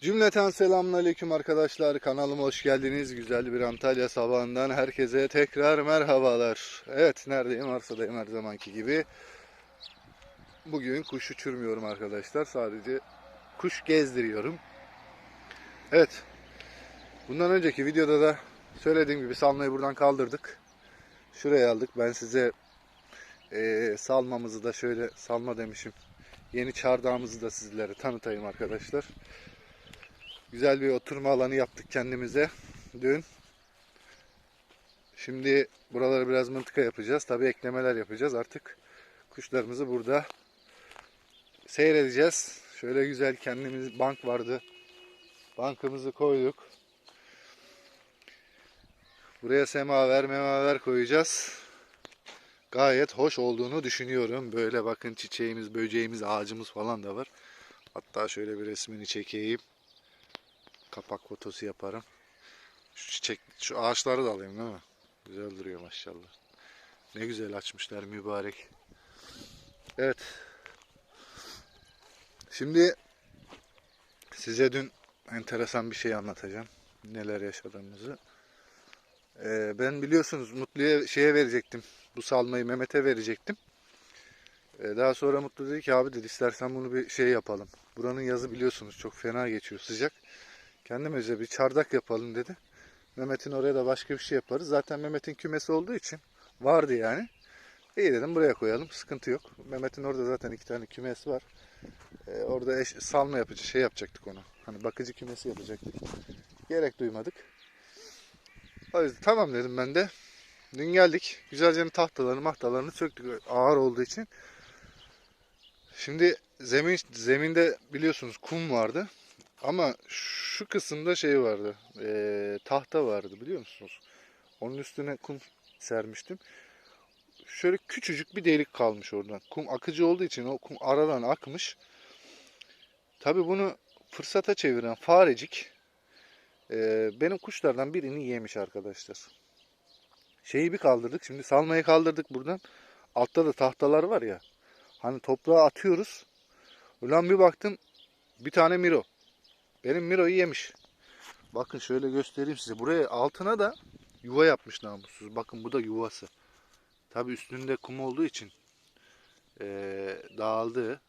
Cümleten selamünaleyküm arkadaşlar. Kanalıma hoş geldiniz. Güzel bir Antalya sabahından herkese tekrar merhabalar. Evet neredeyim? Arsa'dayım her zamanki gibi. Bugün kuş uçurmuyorum arkadaşlar. Sadece kuş gezdiriyorum. Evet. Bundan önceki videoda da söylediğim gibi salmayı buradan kaldırdık. Şuraya aldık. Ben size eee, salmamızı da şöyle salma demişim. Yeni çardağımızı da sizlere tanıtayım arkadaşlar. Güzel bir oturma alanı yaptık kendimize dün. Şimdi buraları biraz mıntıka yapacağız. Tabi eklemeler yapacağız. Artık kuşlarımızı burada seyredeceğiz. Şöyle güzel kendimiz bank vardı. Bankımızı koyduk. Buraya semaver memaver koyacağız. Gayet hoş olduğunu düşünüyorum. Böyle bakın çiçeğimiz, böceğimiz, ağacımız falan da var. Hatta şöyle bir resmini çekeyim kapak fotosu yaparım. Şu çiçek, şu ağaçları da alayım değil mi? Güzel duruyor maşallah. Ne güzel açmışlar mübarek. Evet. Şimdi size dün enteresan bir şey anlatacağım. Neler yaşadığımızı. Ee, ben biliyorsunuz Mutlu'ya şeye verecektim. Bu salmayı Mehmet'e verecektim. Ee, daha sonra Mutlu dedi ki abi dedi istersen bunu bir şey yapalım. Buranın yazı biliyorsunuz çok fena geçiyor sıcak. Kendimize bir çardak yapalım dedi. Mehmet'in oraya da başka bir şey yaparız. Zaten Mehmet'in kümesi olduğu için vardı yani. İyi dedim buraya koyalım. Sıkıntı yok. Mehmet'in orada zaten iki tane kümesi var. Ee, orada eş, salma yapıcı şey yapacaktık onu. Hani bakıcı kümesi yapacaktık. Gerek duymadık. O yüzden tamam dedim ben de. Dün geldik. Güzelce tahtalarını mahtalarını söktük ağır olduğu için. Şimdi zemin zeminde biliyorsunuz kum vardı. Ama şu kısımda şey vardı. eee, tahta vardı biliyor musunuz? Onun üstüne kum sermiştim. Şöyle küçücük bir delik kalmış oradan. Kum akıcı olduğu için o kum aradan akmış. Tabi bunu fırsata çeviren farecik eee, benim kuşlardan birini yemiş arkadaşlar. Şeyi bir kaldırdık. Şimdi salmayı kaldırdık buradan. Altta da tahtalar var ya. Hani toprağa atıyoruz. Ulan bir baktım bir tane miro. Benim Miro'yu yemiş. Bakın şöyle göstereyim size. Buraya altına da yuva yapmış namussuz. Bakın bu da yuvası. Tabi üstünde kum olduğu için eee, dağıldı.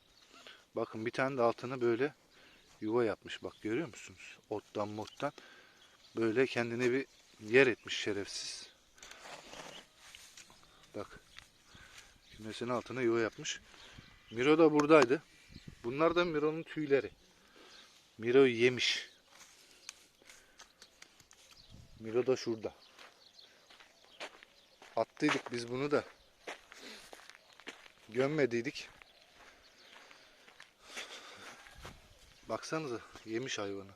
Bakın bir tane de altına böyle yuva yapmış. Bak görüyor musunuz? Ottan mottan. Böyle kendine bir yer etmiş şerefsiz. Bak. Kümesinin altına yuva yapmış. Miro da buradaydı. Bunlar da Miro'nun tüyleri. Miro'yu yemiş. Miro da şurada. Attıydık biz bunu da. Gömmediydik. Baksanıza yemiş hayvanı.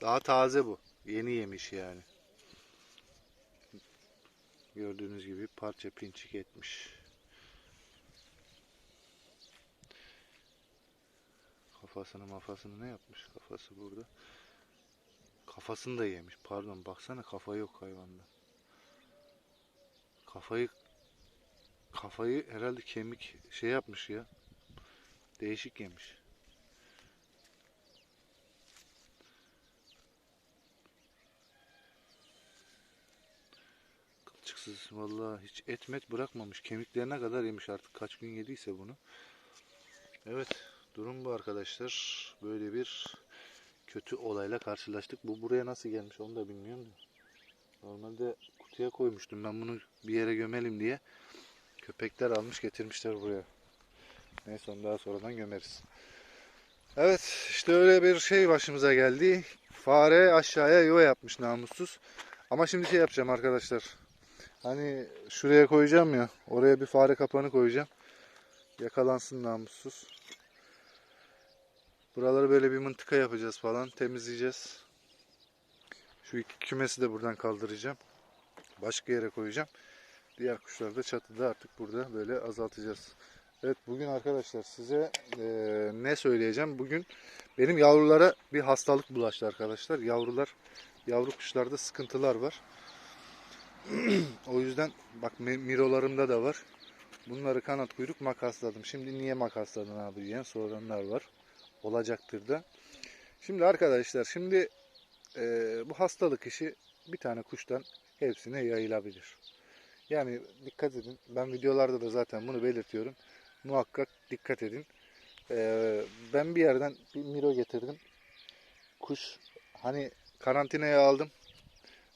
Daha taze bu. Yeni yemiş yani. Gördüğünüz gibi parça pinçik etmiş. Kafasını mafasını ne yapmış? Kafası burada. Kafasını da yemiş. Pardon baksana kafa yok hayvanda. Kafayı kafayı herhalde kemik şey yapmış ya. Değişik yemiş. Kılçıksız vallahi hiç et met bırakmamış. Kemiklerine kadar yemiş artık kaç gün yediyse bunu. Evet Durum bu arkadaşlar. Böyle bir kötü olayla karşılaştık. Bu buraya nasıl gelmiş onu da bilmiyorum da. Normalde kutuya koymuştum ben bunu bir yere gömelim diye. Köpekler almış getirmişler buraya. Neyse onu daha sonradan gömeriz. Evet işte öyle bir şey başımıza geldi. Fare aşağıya yuva yapmış namussuz. Ama şimdi şey yapacağım arkadaşlar. Hani şuraya koyacağım ya. Oraya bir fare kapanı koyacağım. Yakalansın namussuz. Buraları böyle bir mıntıka yapacağız falan. Temizleyeceğiz. Şu iki kümesi de buradan kaldıracağım. Başka yere koyacağım. Diğer kuşları da çatıda artık burada böyle azaltacağız. Evet bugün arkadaşlar size eee, ne söyleyeceğim? Bugün benim yavrulara bir hastalık bulaştı arkadaşlar. Yavrular, yavru kuşlarda sıkıntılar var. o yüzden bak mi- mirolarımda da var. Bunları kanat kuyruk makasladım. Şimdi niye makasladım abi diyen soranlar var. Olacaktır da. Şimdi arkadaşlar şimdi e, bu hastalık işi bir tane kuştan hepsine yayılabilir. Yani dikkat edin. Ben videolarda da zaten bunu belirtiyorum. Muhakkak dikkat edin. E, ben bir yerden bir miro getirdim. Kuş hani karantinaya aldım.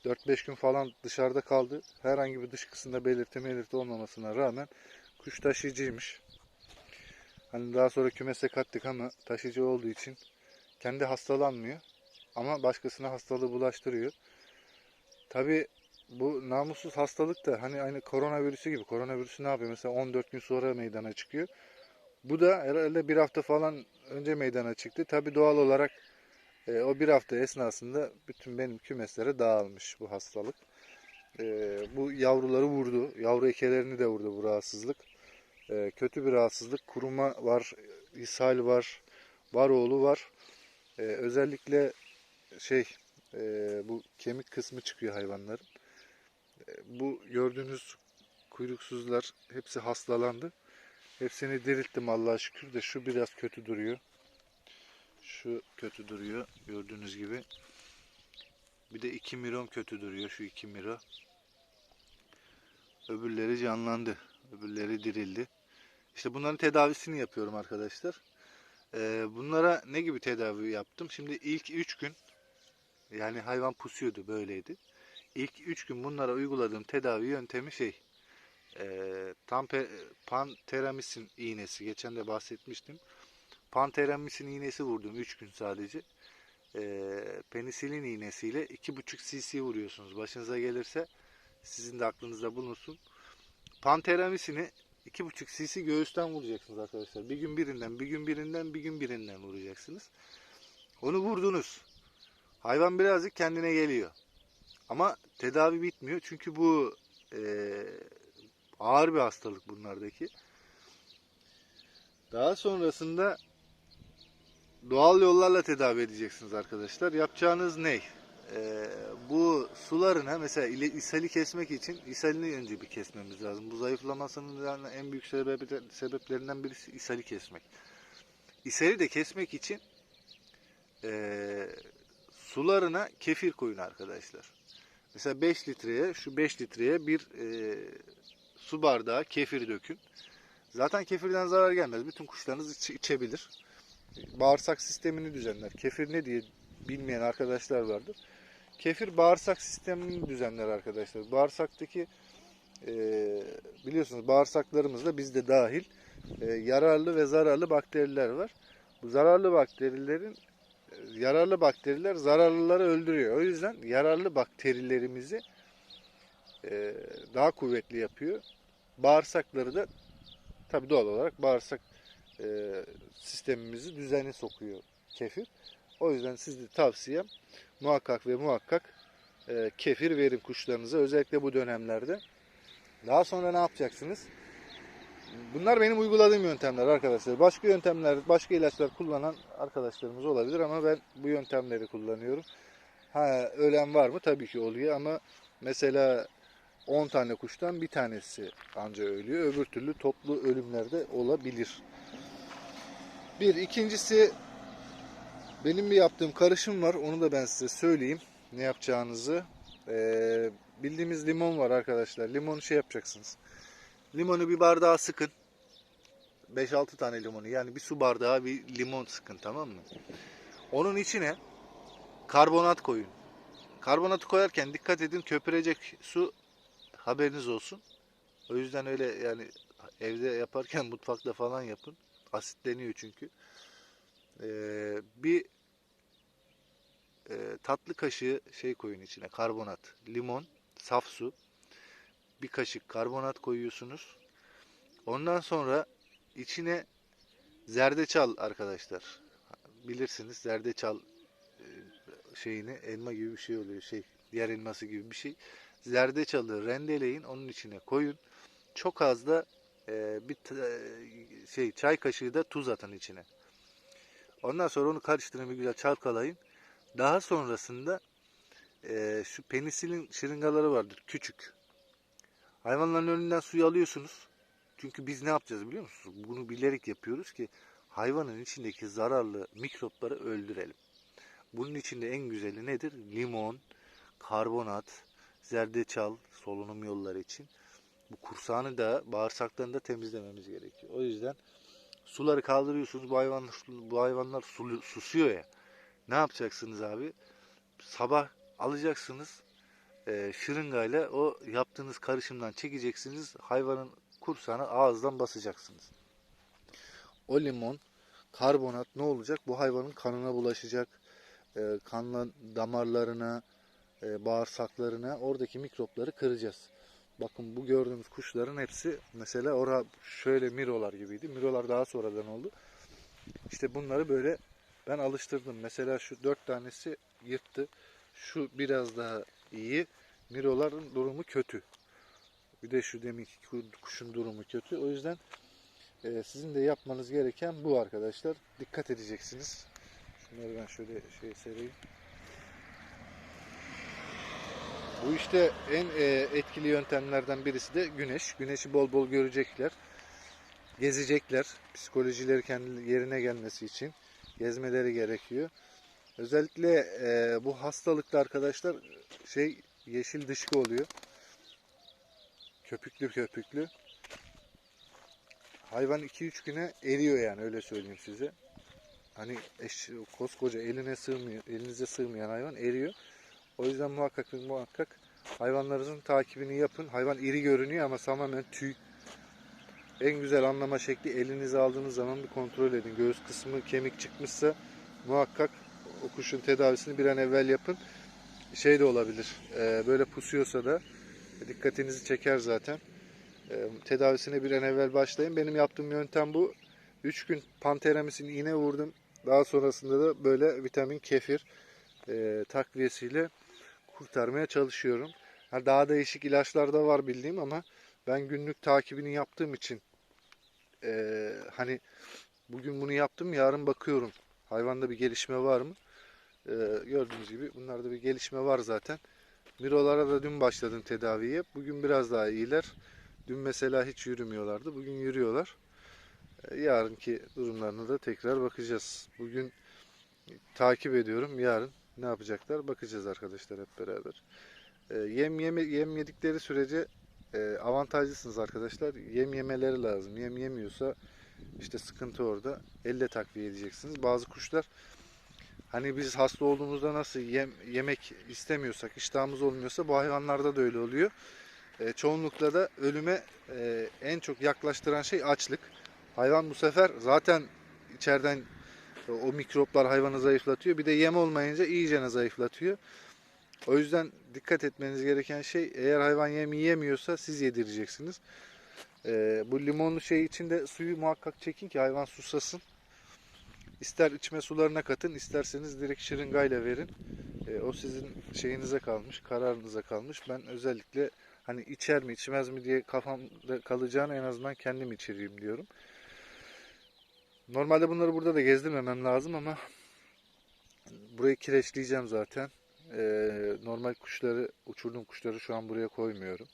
4-5 gün falan dışarıda kaldı. Herhangi bir dışkısında belirti belirti olmamasına rağmen kuş taşıyıcıymış. Hani daha sonra kümese kattık ama taşıyıcı olduğu için kendi hastalanmıyor. Ama başkasına hastalığı bulaştırıyor. Tabi bu namussuz hastalık da hani aynı koronavirüsü gibi. Koronavirüsü ne yapıyor? Mesela 14 gün sonra meydana çıkıyor. Bu da herhalde bir hafta falan önce meydana çıktı. Tabi doğal olarak e, o bir hafta esnasında bütün benim kümeslere dağılmış bu hastalık. E, bu yavruları vurdu. Yavru ekelerini de vurdu bu rahatsızlık. E, kötü bir rahatsızlık. Kuruma var, ishal var, varoğlu var. E, özellikle şey e, bu kemik kısmı çıkıyor hayvanların. E, bu gördüğünüz kuyruksuzlar hepsi hastalandı. Hepsini dirilttim Allah'a şükür de şu biraz kötü duruyor. Şu kötü duruyor gördüğünüz gibi. Bir de iki miron kötü duruyor şu iki miro. Öbürleri canlandı. Öbürleri dirildi. İşte bunların tedavisini yapıyorum arkadaşlar. Ee, bunlara ne gibi tedavi yaptım? Şimdi ilk 3 gün yani hayvan pusuyordu böyleydi. İlk 3 gün bunlara uyguladığım tedavi yöntemi şey e, panteramisin iğnesi. Geçen de bahsetmiştim. Panteramisin iğnesi vurdum 3 gün sadece. E, penisilin iğnesiyle 2,5 cc vuruyorsunuz. Başınıza gelirse sizin de aklınızda bulunsun. Panteramisini 2,5 cc göğüsten vuracaksınız arkadaşlar. Bir gün birinden, bir gün birinden, bir gün birinden vuracaksınız. Onu vurdunuz. Hayvan birazcık kendine geliyor. Ama tedavi bitmiyor. Çünkü bu e, ağır bir hastalık bunlardaki. Daha sonrasında doğal yollarla tedavi edeceksiniz arkadaşlar. Yapacağınız ne? Ee, bu sularına mesela ishali kesmek için ishalini önce bir kesmemiz lazım. Bu zayıflamasının yani en büyük sebebi, sebeplerinden birisi ishali kesmek. İshali de kesmek için ee, sularına kefir koyun arkadaşlar. Mesela 5 litreye şu 5 litreye bir ee, su bardağı kefir dökün. Zaten kefirden zarar gelmez. Bütün kuşlarınız iç- içebilir. Bağırsak sistemini düzenler. Kefir ne diye bilmeyen arkadaşlar vardır. Kefir bağırsak sistemini düzenler arkadaşlar. Bağırsaktaki e, biliyorsunuz bağırsaklarımızda bizde dahil e, yararlı ve zararlı bakteriler var. Bu zararlı bakterilerin yararlı bakteriler zararlıları öldürüyor. O yüzden yararlı bakterilerimizi e, daha kuvvetli yapıyor. Bağırsakları da tabi doğal olarak bağırsak e, sistemimizi düzene sokuyor kefir. O yüzden sizde tavsiyem muhakkak ve muhakkak e, kefir verin kuşlarınıza özellikle bu dönemlerde. Daha sonra ne yapacaksınız? Bunlar benim uyguladığım yöntemler arkadaşlar. Başka yöntemler, başka ilaçlar kullanan arkadaşlarımız olabilir ama ben bu yöntemleri kullanıyorum. Ha ölen var mı? Tabii ki oluyor ama mesela 10 tane kuştan bir tanesi anca ölüyor. Öbür türlü toplu ölümler de olabilir. Bir. ikincisi benim bir yaptığım karışım var. Onu da ben size söyleyeyim. Ne yapacağınızı. Ee, bildiğimiz limon var arkadaşlar. Limonu şey yapacaksınız. Limonu bir bardağa sıkın. 5-6 tane limonu. Yani bir su bardağı bir limon sıkın tamam mı? Onun içine karbonat koyun. Karbonatı koyarken dikkat edin köpürecek su haberiniz olsun. O yüzden öyle yani evde yaparken mutfakta falan yapın. Asitleniyor çünkü. Ee, bir e, tatlı kaşığı şey koyun içine karbonat, limon, saf su. Bir kaşık karbonat koyuyorsunuz. Ondan sonra içine zerdeçal arkadaşlar. Bilirsiniz zerdeçal e, şeyini elma gibi bir şey oluyor. Şey diğer elması gibi bir şey. Zerdeçalı rendeleyin onun içine koyun. Çok az da e, bir t- şey çay kaşığı da tuz atın içine. Ondan sonra onu karıştırın bir güzel çalkalayın. Daha sonrasında e, şu penisilin şırıngaları vardır küçük. Hayvanların önünden suyu alıyorsunuz. Çünkü biz ne yapacağız biliyor musunuz? Bunu bilerek yapıyoruz ki hayvanın içindeki zararlı mikropları öldürelim. Bunun içinde en güzeli nedir? Limon, karbonat, zerdeçal solunum yolları için. Bu kursağını da bağırsaklarını da temizlememiz gerekiyor. O yüzden suları kaldırıyorsunuz. Bu hayvanlar, bu hayvanlar susuyor ya. Ne yapacaksınız abi? Sabah alacaksınız e, şırıngayla o yaptığınız karışımdan çekeceksiniz. Hayvanın kursağını ağızdan basacaksınız. O limon, karbonat ne olacak? Bu hayvanın kanına bulaşacak. E, kanla damarlarına, e, bağırsaklarına oradaki mikropları kıracağız. Bakın bu gördüğümüz kuşların hepsi mesela ora şöyle mirolar gibiydi. Mirolar daha sonradan oldu. İşte bunları böyle ben alıştırdım. Mesela şu dört tanesi yırttı. Şu biraz daha iyi. Miroların durumu kötü. Bir de şu deminki kuşun durumu kötü. O yüzden e, sizin de yapmanız gereken bu arkadaşlar. Dikkat edeceksiniz. Şunları ben şöyle şey sereyim. Bu işte en e, etkili yöntemlerden birisi de güneş. Güneşi bol bol görecekler. Gezecekler. Psikolojileri kendi yerine gelmesi için gezmeleri gerekiyor. Özellikle e, bu hastalıkta arkadaşlar şey yeşil dışkı oluyor. Köpüklü köpüklü. Hayvan 2-3 güne eriyor yani öyle söyleyeyim size. Hani eş, koskoca eline sığmıyor, elinize sığmayan hayvan eriyor. O yüzden muhakkak muhakkak hayvanlarınızın takibini yapın. Hayvan iri görünüyor ama tamamen tüy. En güzel anlama şekli elinize aldığınız zaman bir kontrol edin. Göğüs kısmı kemik çıkmışsa muhakkak o kuşun tedavisini bir an evvel yapın. Şey de olabilir. e, böyle pusuyorsa da dikkatinizi çeker zaten. E, tedavisine bir an evvel başlayın. Benim yaptığım yöntem bu. 3 gün panteramisin iğne vurdum. Daha sonrasında da böyle vitamin kefir e, takviyesiyle kurtarmaya çalışıyorum. Ha, daha değişik ilaçlar da var bildiğim ama ben günlük takibini yaptığım için e, hani bugün bunu yaptım yarın bakıyorum hayvanda bir gelişme var mı? E, gördüğünüz gibi bunlarda bir gelişme var zaten. Mirolara da dün başladım tedaviye. Bugün biraz daha iyiler. Dün mesela hiç yürümüyorlardı. Bugün yürüyorlar. E, yarınki durumlarına da tekrar bakacağız. Bugün takip ediyorum. Yarın ne yapacaklar bakacağız arkadaşlar hep beraber. E, yem yeme, yem yedikleri sürece e, avantajlısınız arkadaşlar. Yem yemeleri lazım. Yem yemiyorsa işte sıkıntı orada. Elle takviye edeceksiniz. Bazı kuşlar hani biz hasta olduğumuzda nasıl yem, yemek istemiyorsak, iştahımız olmuyorsa bu hayvanlarda da öyle oluyor. E, çoğunlukla da ölüme e, en çok yaklaştıran şey açlık. Hayvan bu sefer zaten içeriden o mikroplar hayvanı zayıflatıyor. Bir de yem olmayınca iyicene zayıflatıyor. O yüzden dikkat etmeniz gereken şey eğer hayvan yem yiyemiyorsa siz yedireceksiniz. Ee, bu limonlu şey içinde suyu muhakkak çekin ki hayvan susasın. İster içme sularına katın, isterseniz direkt şırıngayla verin. Ee, o sizin şeyinize kalmış, kararınıza kalmış. Ben özellikle hani içer mi içmez mi diye kafamda kalacağını en azından kendim içireyim diyorum. Normalde bunları burada da gezdirmemem lazım ama burayı kireçleyeceğim zaten. Ee, normal kuşları, uçurduğum kuşları şu an buraya koymuyorum.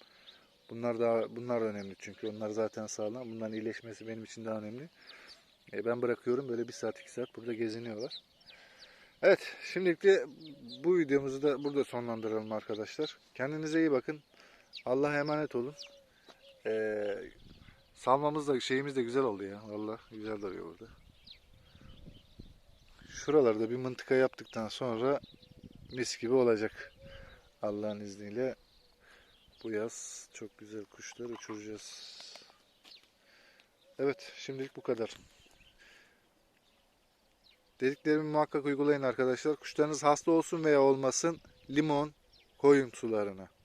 Bunlar daha bunlar da önemli çünkü onlar zaten sağlam. Bunların iyileşmesi benim için daha önemli. Ee, ben bırakıyorum böyle bir saat iki saat burada geziniyorlar. Evet şimdilik de bu videomuzu da burada sonlandıralım arkadaşlar. Kendinize iyi bakın. Allah'a emanet olun. Ee, salmamız da şeyimiz de güzel oldu ya. Valla güzel duruyor burada. Şuralarda bir mıntıka yaptıktan sonra mis gibi olacak. Allah'ın izniyle bu yaz çok güzel kuşlar uçuracağız. Evet şimdilik bu kadar. Dediklerimi muhakkak uygulayın arkadaşlar. Kuşlarınız hasta olsun veya olmasın limon koyun sularına.